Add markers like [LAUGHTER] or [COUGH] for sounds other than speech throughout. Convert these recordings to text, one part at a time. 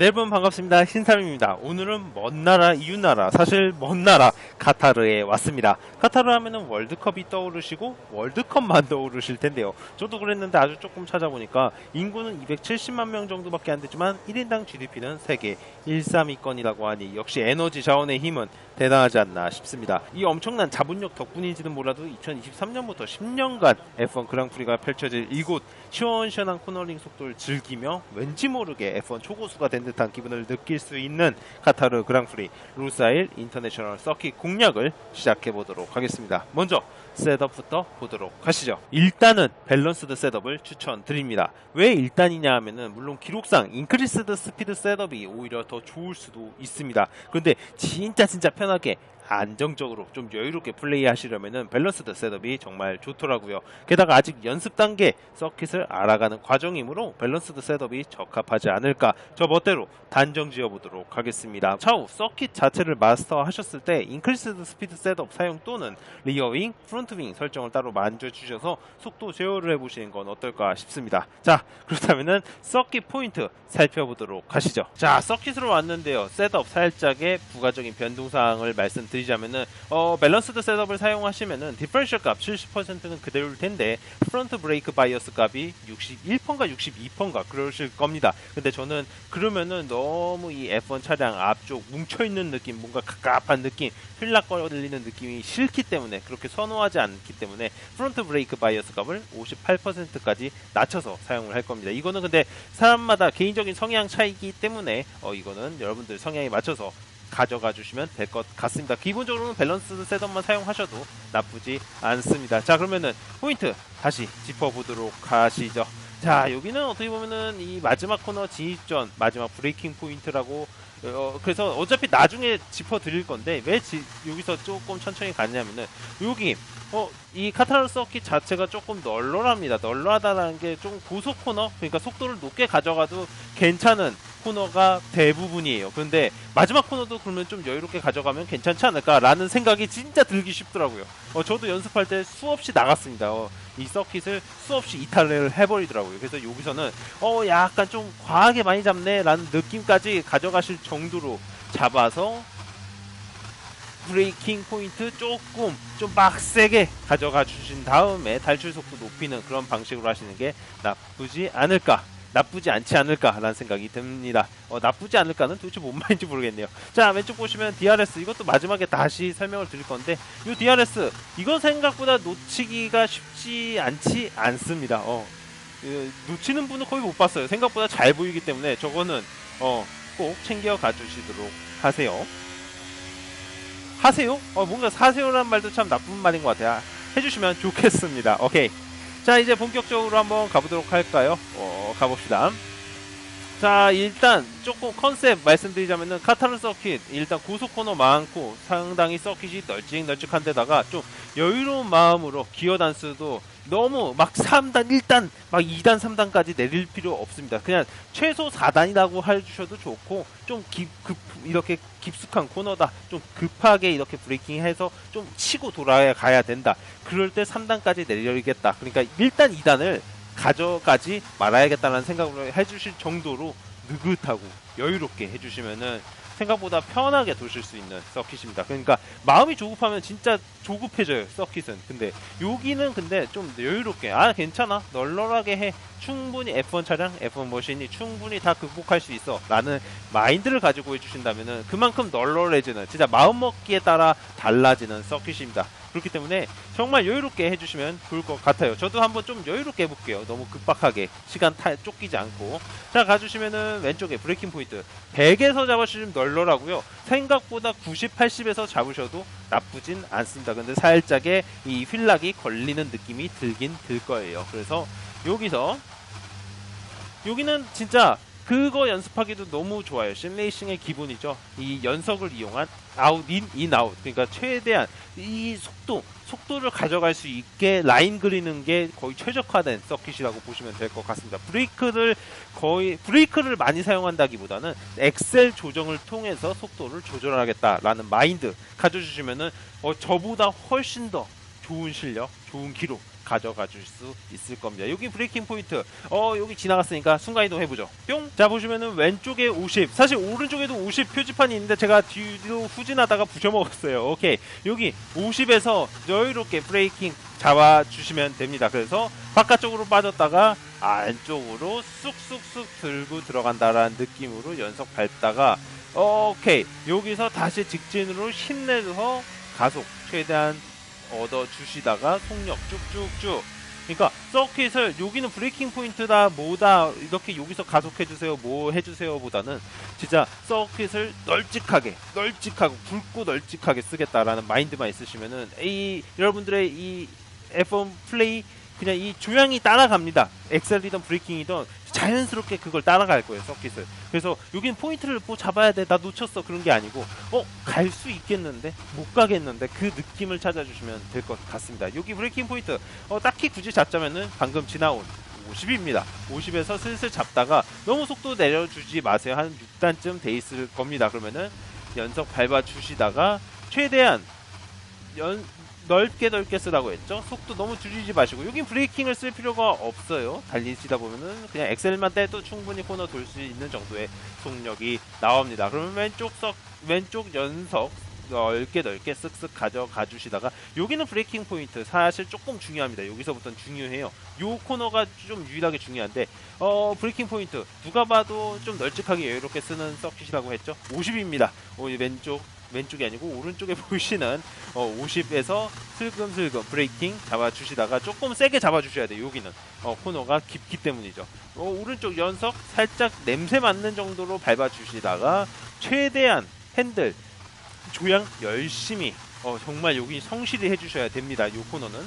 네, 여러분 반갑습니다. 신사림입니다. 오늘은 먼 나라, 이웃 나라, 사실 먼 나라 카타르에 왔습니다. 카타르 하면은 월드컵이 떠오르시고 월드컵만 [LAUGHS] 떠오르실 텐데요. 저도 그랬는데 아주 조금 찾아보니까 인구는 270만 명 정도밖에 안 되지만 1인당 GDP는 세계 1, 3위권이라고 하니 역시 에너지 자원의 힘은 대단하지 않나 싶습니다. 이 엄청난 자본력 덕분인지는 몰라도 2023년부터 10년간 F1 그랑프리가 펼쳐질 이곳 시원시원한 코너링 속도를 즐기며 왠지 모르게 F1 초고수가 된 듯한 기분을 느낄 수 있는 카타르 그랑프리 루사일 인터내셔널 서킷 공략을 시작해 보도록 하겠습니다. 먼저 셋업부터 보도록 하시죠. 일단은 밸런스드 셋업을 추천드립니다. 왜 일단이냐 하면은 물론 기록상 인크리스드 스피드 셋업이 오히려 더 좋을 수도 있습니다. 그런데 진짜 진짜 편 하게 안정적으로 좀 여유롭게 플레이 하시려면은 밸런스드 셋업이 정말 좋더라고요. 게다가 아직 연습 단계 서킷을 알아가는 과정이므로 밸런스드 셋업이 적합하지 않을까 저 멋대로 단정 지어 보도록 하겠습니다. 차후 서킷 자체를 마스터 하셨을 때 인크리스드 스피드 셋업 사용 또는 리어윙, 프론트윙 설정을 따로 만져 주셔서 속도 제어를 해보시는 건 어떨까 싶습니다. 자 그렇다면은 서킷 포인트 살펴보도록 하시죠. 자 서킷으로 왔는데요. 셋업 살짝의 부가적인 변동사항을 말씀드리 자면은 어, 밸런스드 셋업을 사용하시면은 디퍼런셜 값 70%는 그대로일 텐데 프론트 브레이크 바이어스 값이 61%인가 62%인가 그러실 겁니다. 근데 저는 그러면은 너무 이 F1 차량 앞쪽 뭉쳐있는 느낌 뭔가 갑갑한 느낌 휠락거리는 느낌이 싫기 때문에 그렇게 선호하지 않기 때문에 프론트 브레이크 바이어스 값을 58%까지 낮춰서 사용을 할 겁니다. 이거는 근데 사람마다 개인적인 성향 차이기 때문에 어, 이거는 여러분들 성향에 맞춰서 가져가 주시면 될 것 같습니다. 기본적으로는 밸런스 셋업만 사용하셔도 나쁘지 않습니다. 자 그러면은 포인트 다시 짚어보도록 하시죠. 자 여기는 어떻게 보면은 이 마지막 코너 진입전 마지막 브레이킹 포인트라고 어, 그래서 어차피 나중에 짚어 드릴 건데 왜 지, 여기서 조금 천천히 갔냐면은 여기 어, 이 카타르 서킷 자체가 조금 널널합니다. 널널하다는 게 좀 고속 코너, 그러니까 속도를 높게 가져가도 괜찮은 코너가 대부분이에요. 그런데 마지막 코너도 그러면 좀 여유롭게 가져가면 괜찮지 않을까라는 생각이 진짜 들기 쉽더라고요. 어, 저도 연습할 때 수없이 나갔습니다. 어, 이 서킷을 수없이 이탈을 해버리더라고요. 그래서 여기서는 어 약간 좀 과하게 많이 잡네라는 느낌까지 가져가실 정도로 잡아서 브레이킹 포인트 조금 좀 빡세게 가져가 주신 다음에 탈출 속도 높이는 그런 방식으로 하시는 게 나쁘지 않을까 나쁘지 않지 않을까라는 생각이 듭니다. 어, 나쁘지 않을까는 도대체 뭔 말인지 모르겠네요. 자 왼쪽 보시면 DRS 이것도 마지막에 다시 설명을 드릴 건데 이 DRS 이건 생각보다 놓치기가 쉽지 않지 않습니다. 어, 그, 놓치는 분은 거의 못 봤어요. 생각보다 잘 보이기 때문에 저거는 어, 꼭 챙겨 가주시도록 하세요. 하세요? 어, 뭔가 사세요라는 말도 참 나쁜 말인 것 같아요. 해주시면 좋겠습니다. 오케이. 자, 이제 본격적으로 한번 가보도록 할까요? 어, 가봅시다. 자, 일단 조금 컨셉 말씀드리자면은 카타르 서킷 일단 고속 코너 많고 상당히 서킷이 널찍널찍한 데다가 좀 여유로운 마음으로 기어 단수도 너무 막 3단, 1단, 막 2단, 3단까지 내릴 필요 없습니다. 그냥 최소 4단이라고 해주셔도 좋고 좀 급, 급 이렇게 깊숙한 코너다. 좀 급하게 이렇게 브레이킹 해서 좀 치고 돌아가야 된다. 그럴 때 3단까지 내려야겠다. 그러니까 1단, 2단을 가져가지 말아야겠다는 생각으로 해주실 정도로 느긋하고 여유롭게 해주시면은 생각보다 편하게 도실 수 있는 서킷입니다. 그러니까 마음이 조급하면 진짜 조급해져요 서킷은. 근데 여기는 근데 좀 여유롭게 아 괜찮아 널널하게 해 충분히 F1 차량 F1 머신이 충분히 다 극복할 수 있어 라는 마인드를 가지고 해주신다면은 그만큼 널널해지는 진짜 마음먹기에 따라 달라지는 서킷입니다. 그렇기 때문에 정말 여유롭게 해주시면 좋을 것 같아요. 저도 한번 좀 여유롭게 해볼게요. 너무 급박하게 시간 타, 쫓기지 않고 자 가주시면은 왼쪽에 브레이킹 포인트 100에서 잡으시면 널널하고요. 생각보다 90, 80에서 잡으셔도 나쁘진 않습니다. 근데 살짝의 이 휠락이 걸리는 느낌이 들긴 들 거예요. 그래서 여기서 여기는 진짜 그거 연습하기도 너무 좋아요. 심레이싱의 기본이죠. 이 연석을 이용한 아웃 인, 인 아웃. 그러니까 최대한 이 속도, 속도를 가져갈 수 있게 라인 그리는 게 거의 최적화된 서킷이라고 보시면 될 것 같습니다. 브레이크를 거의 브레이크를 많이 사용한다기보다는 엑셀 조정을 통해서 속도를 조절하겠다라는 마인드 가져주시면은 어, 저보다 훨씬 더 좋은 실력, 좋은 기록 가져가 줄 수 있을 겁니다. 여기 브레이킹 포인트. 어, 여기 지나갔으니까 순간 이동 해 보죠. 뿅! 자, 보시면은 왼쪽에 50. 사실 오른쪽에도 50 표지판이 있는데 제가 뒤로 후진하다가 부셔 먹었어요. 오케이. 여기 50에서 여유롭게 브레이킹 잡아 주시면 됩니다. 그래서 바깥쪽으로 빠졌다가 안쪽으로 쑥쑥쑥 들고 들어간다라는 느낌으로 연속 밟다가 오케이. 여기서 다시 직진으로 힘내서 가속 최대한 얻어 주시다가 속력 쭉쭉쭉. 그러니까 서킷을 여기는 브레이킹 포인트다 뭐다 이렇게 여기서 가속해 주세요 뭐 해주세요 보다는 진짜 서킷을 널찍하게 널찍하고 굵고 널찍하게 쓰겠다라는 마인드만 있으시면은 이 여러분들의 이 F1 플레이 그냥 이 조향이 따라갑니다 엑셀이든 브레이킹이든 자연스럽게 그걸 따라갈 거예요 서킷을. 그래서 여긴 포인트를 뭐 잡아야 돼 나 놓쳤어 그런 게 아니고 어 갈 수 있겠는데? 못 가겠는데? 그 느낌을 찾아주시면 될 것 같습니다. 여기 브레이킹 포인트. 어 딱히 굳이 잡자면은 방금 지나온 50입니다. 50에서 슬슬 잡다가 너무 속도 내려주지 마세요. 한 6단쯤 돼 있을 겁니다. 그러면은 연속 밟아 주시다가 최대한 연 넓게 넓게 쓰라고 했죠. 속도 너무 줄이지 마시고 여긴 브레이킹을 쓸 필요가 없어요. 달리시다 보면은 그냥 엑셀만 떼도 충분히 코너 돌 수 있는 정도의 속력이 나옵니다. 그러면 왼쪽 석 왼쪽 연석 넓게 넓게 쓱쓱 가져가 주시다가 여기는 브레이킹 포인트 사실 조금 중요합니다. 여기서부터는 중요해요. 요 코너가 좀 유일하게 중요한데 어 브레이킹 포인트 누가 봐도 좀 널찍하게 여유롭게 쓰는 서킷이라고 했죠. 50입니다. 어, 왼쪽 왼쪽이 아니고 오른쪽에 [LAUGHS] 보이시는 어, 50에서 슬금슬금 브레이킹 잡아주시다가 조금 세게 잡아주셔야 돼요. 여기는 어, 코너가 깊기 때문이죠. 어, 오른쪽 연석 살짝 냄새 맡는 정도로 밟아주시다가 최대한 핸들 조향 열심히 어, 정말 여기 성실히 해주셔야 됩니다. 이 코너는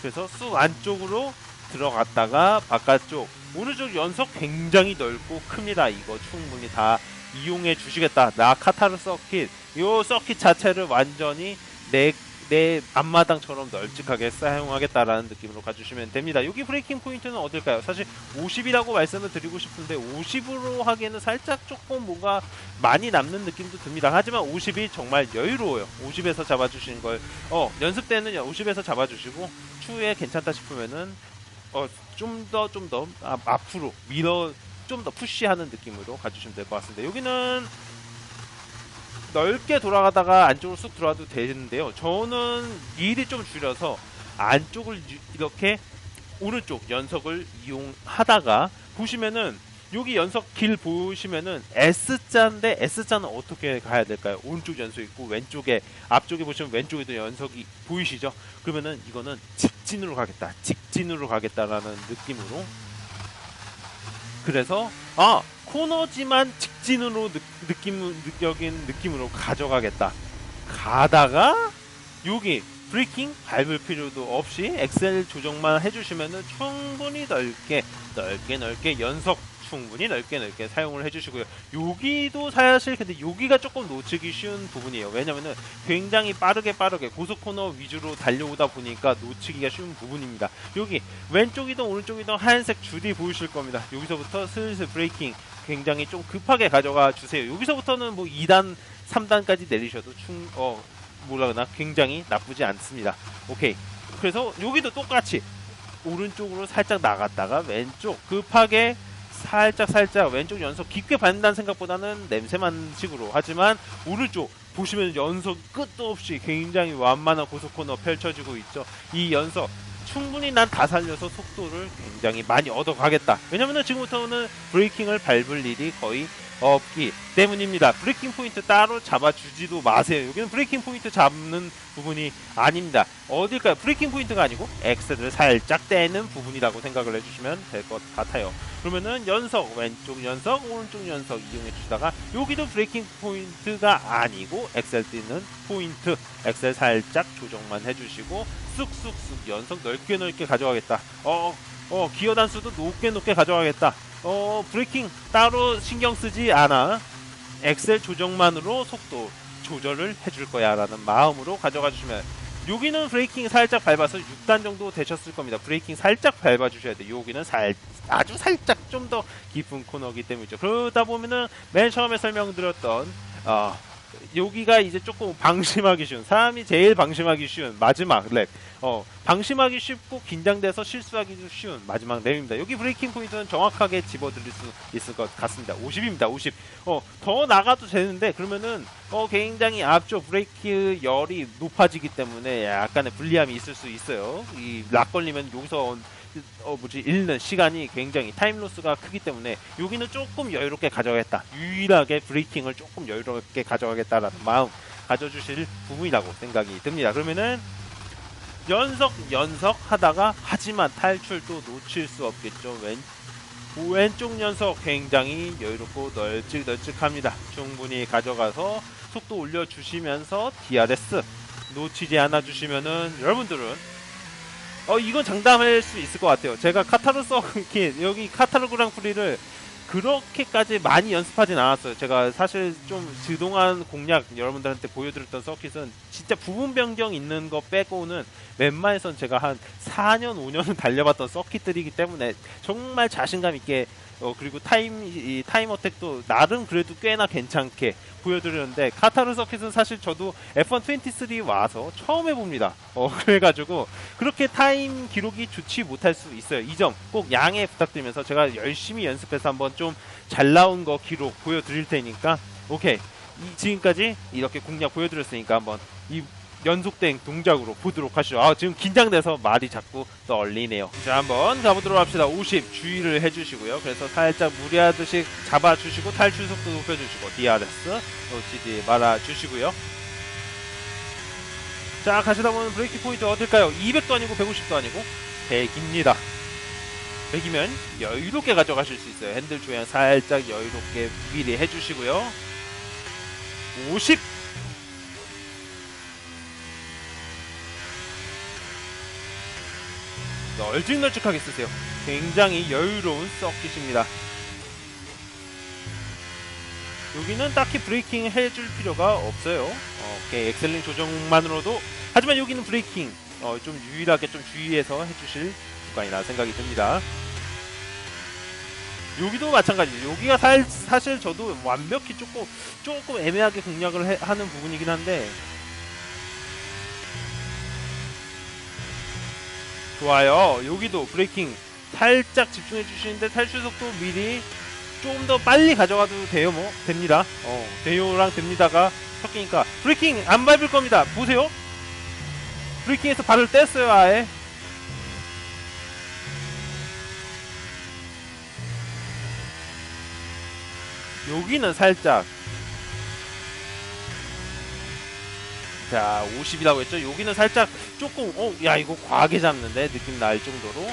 그래서 쑥 안쪽으로 들어갔다가 바깥쪽 오른쪽 연석 굉장히 넓고 큽니다. 이거 충분히 다 이용해 주시겠다. 나 카타르 서킷 요 서킷 자체를 완전히 내, 내 앞마당처럼 널찍하게 사용하겠다라는 느낌으로 가주시면 됩니다. 여기 브레이킹 포인트는 어딜까요? 사실 50이라고 말씀을 드리고 싶은데 50으로 하기에는 살짝 조금 뭔가 많이 남는 느낌도 듭니다. 하지만 50이 정말 여유로워요. 50에서 잡아주시는 걸, 어, 연습 때는 50에서 잡아주시고 추후에 괜찮다 싶으면은 어, 좀 더, 좀더 앞으로 밀어 좀 더 푸시하는 느낌으로 가주시면 될 것 같습니다. 여기는 넓게 돌아가다가 안쪽으로 쑥 들어와도 되는데요. 저는 미리 좀 줄여서 안쪽을 유- 이렇게 오른쪽 연석을 이용하다가 보시면은 여기 연석 길 보시면은 S자인데 S자는 어떻게 가야 될까요? 오른쪽 연석 있고 왼쪽에 앞쪽에 보시면 왼쪽에도 연석이 보이시죠? 그러면은 이거는 직진으로 가겠다. 직진으로 가겠다라는 느낌으로 그래서 아 코너지만 직진으로 느, 느낌 느껴진 느낌으로 가져가겠다. 가다가 여기 브레이킹 밟을 필요도 없이 엑셀 조정만 해주시면은 충분히 넓게 넓게 넓게 연속 충분히 넓게 넓게 사용을 해주시고요. 여기도 사실 근데 여기가 조금 놓치기 쉬운 부분이에요. 왜냐면은 굉장히 빠르게 빠르게 고속 코너 위주로 달려오다 보니까 놓치기가 쉬운 부분입니다. 여기 왼쪽이든 오른쪽이든 하얀색 줄이 보이실 겁니다. 여기서부터 슬슬 브레이킹 굉장히 좀 급하게 가져가 주세요. 여기서부터는 뭐 2단, 3단까지 내리셔도 충, 어, 뭐라 그러나 굉장히 나쁘지 않습니다. 오케이. 그래서 여기도 똑같이 오른쪽으로 살짝 나갔다가 왼쪽 급하게 살짝 살짝 왼쪽 연속 깊게 밟는다는 생각보다는 냄새만 식으로 하지만 오른쪽 보시면 연속 끝도 없이 굉장히 완만한 고속 코너 펼쳐지고 있죠. 이 연속 충분히 난 다 살려서 속도를 굉장히 많이 얻어가겠다. 왜냐면은 지금부터는 브레이킹을 밟을 일이 거의 없기 때문입니다. 브레이킹 포인트 따로 잡아주지도 마세요. 여기는 브레이킹 포인트 잡는 부분이 아닙니다. 어딜까요? 브레이킹 포인트가 아니고 엑셀을 살짝 떼는 부분이라고 생각을 해주시면 될 것 같아요. 그러면은 연석 왼쪽 연석 오른쪽 연석 이용해 주시다가 여기도 브레이킹 포인트가 아니고 엑셀 뛰는 포인트 엑셀 살짝 조정만 해주시고 쑥쑥쑥 연석 넓게 넓게 가져가겠다. 어, 어 기어 단수도 높게 높게 가져가겠다. 어 브레이킹 따로 신경 쓰지 않아 엑셀 조정만으로 속도 조절을 해줄 거야 라는 마음으로 가져가 주시면 여기는 브레이킹 살짝 밟아서 6단 정도 되셨을 겁니다. 브레이킹 살짝 밟아 주셔야 돼요. 여기는 살 아주 살짝 좀 더 깊은 코너기 때문이죠. 그러다 보면은 맨 처음에 설명드렸던 어, 여기가 이제 조금 방심하기 쉬운 사람이 제일 방심하기 쉬운 마지막 랩. 어 방심하기 쉽고 긴장돼서 실수하기도 쉬운 마지막 랩입니다. 여기 브레이킹 포인트는 정확하게 집어드릴 수 있을 것 같습니다. 50입니다. 50. 어 더 나가도 되는데 그러면은 어 굉장히 앞쪽 브레이크 열이 높아지기 때문에 약간의 불리함이 있을 수 있어요. 이 락 걸리면 여기서 어 뭐지 잃는 시간이 굉장히 타임 로스가 크기 때문에 여기는 조금 여유롭게 가져가겠다. 유일하게 브레이킹을 조금 여유롭게 가져가겠다라는 마음 가져주실 부분이라고 생각이 듭니다. 그러면은 연속 연속 하다가 하지만 탈출도 놓칠 수 없겠죠. 왼 왼쪽 연속 굉장히 여유롭고 널찍널찍합니다. 충분히 가져가서 속도 올려주시면서 DRS 놓치지 않아 주시면은 여러분들은 어 이건 장담할 수 있을 것 같아요. 제가 카타르 서킷 여기 카타르 그랑프리를 그렇게까지 많이 연습하진 않았어요. 제가 사실 좀 그동안 공략 여러분들한테 보여드렸던 서킷은 진짜 부분 변경 있는 거 빼고는 웬만해선 제가 한 4년 5년은 달려봤던 서킷들이기 때문에 정말 자신감 있게 어 그리고 타임 이 타임 어택도 나름 그래도 꽤나 괜찮게 보여드렸는데 카타르 서킷은 사실 저도 F1 23 와서 처음 해봅니다. 어 [LAUGHS] 그래가지고 그렇게 타임 기록이 좋지 못할 수 있어요. 이 점 꼭 양해 부탁드리면서 제가 열심히 연습해서 한번 좀 잘 나온 거 기록 보여드릴 테니까 오케이 이, 지금까지 이렇게 공략 보여드렸으니까 한번 이 연속된 동작으로 보도록 하시죠. 아, 지금 긴장돼서 말이 자꾸 떨리네요. 자, 한번 가보도록 합시다. 50 주의를 해주시고요. 그래서 살짝 무리하듯이 잡아주시고 탈출 속도 높여주시고 DRS 놓치지 말아주시고요. 자, 가시다 보면 브레이크 포인트 어딜까요? 200도 아니고 150도 아니고 100입니다. 100이면 여유롭게 가져가실 수 있어요. 핸들 조향 살짝 여유롭게 미리 해주시고요. 50 널찍널찍하게 쓰세요. 굉장히 여유로운 서킷입니다. 여기는 딱히 브레이킹 해줄 필요가 없어요. 어, 엑셀링 조정만으로도 하지만 여기는 브레이킹 어, 좀 유일하게 좀 주의해서 해주실 구간이라 생각이 듭니다. 여기도 마찬가지죠. 여기가 살, 사실 저도 완벽히 조금 조금 애매하게 공략을 해- 하는 부분이긴 한데 좋아요. 여기도 브레이킹 살짝 집중해 주시는데 탈출 속도 미리 좀더 빨리 가져가도 돼요, 뭐 됩니다. 어, 돼요랑 됩니다가 섞이니까 브레이킹 안 밟을 겁니다. 보세요. 브레이킹에서 발을 뗐어요, 아예. 여기는 살짝 자 50이라고 했죠. 여기는 살짝 조금 어 야 이거 과하게 잡는데? 느낌 날 정도로.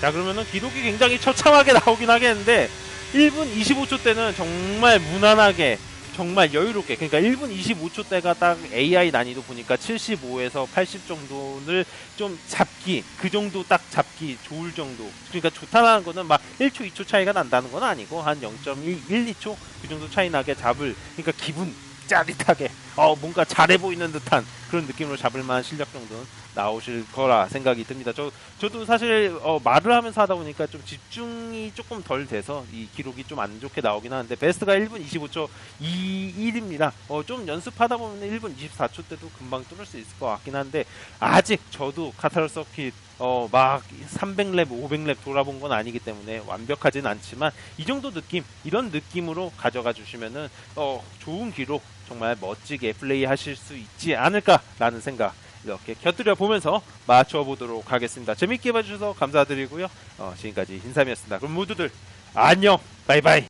자 그러면은 기록이 굉장히 처참하게 [LAUGHS] 나오긴 하겠는데 1분 25초 때는 정말 무난하게 정말 여유롭게 그러니까 1분 25초 때가 딱 AI 난이도 보니까 75에서 80 정도를 좀 잡기 그 정도 딱 잡기 좋을 정도. 그러니까 좋다는 거는 막 1초 2초 차이가 난다는 건 아니고 한0.1 1, 2초 그 정도 차이 나게 잡을 그러니까 기분 짜릿하게 어 뭔가 잘해 보이는 듯한 그런 느낌으로 잡을 만한 실력 정도는 나오실 거라 생각이 듭니다. 저 저도 사실 어, 말을 하면서 하다 보니까 좀 집중이 조금 덜 돼서 이 기록이 좀 안 좋게 나오긴 하는데 베스트가 1분 25초 21입니다. 어, 좀 연습하다 보면 1분 24초 때도 금방 뚫을 수 있을 것 같긴 한데 아직 저도 카타르 서킷 어, 막 300랩, 500랩 돌아본 건 아니기 때문에 완벽하진 않지만 이 정도 느낌, 이런 느낌으로 가져가 주시면은 어, 좋은 기록 정말 멋지게 플레이 하실 수 있지 않을까라는 생각 이렇게 곁들여 보면서 맞춰 보도록 하겠습니다. 재밌게 봐주셔서 감사드리고요. 어, 지금까지 인삼이었습니다. 그럼 모두들 안녕, 바이바이.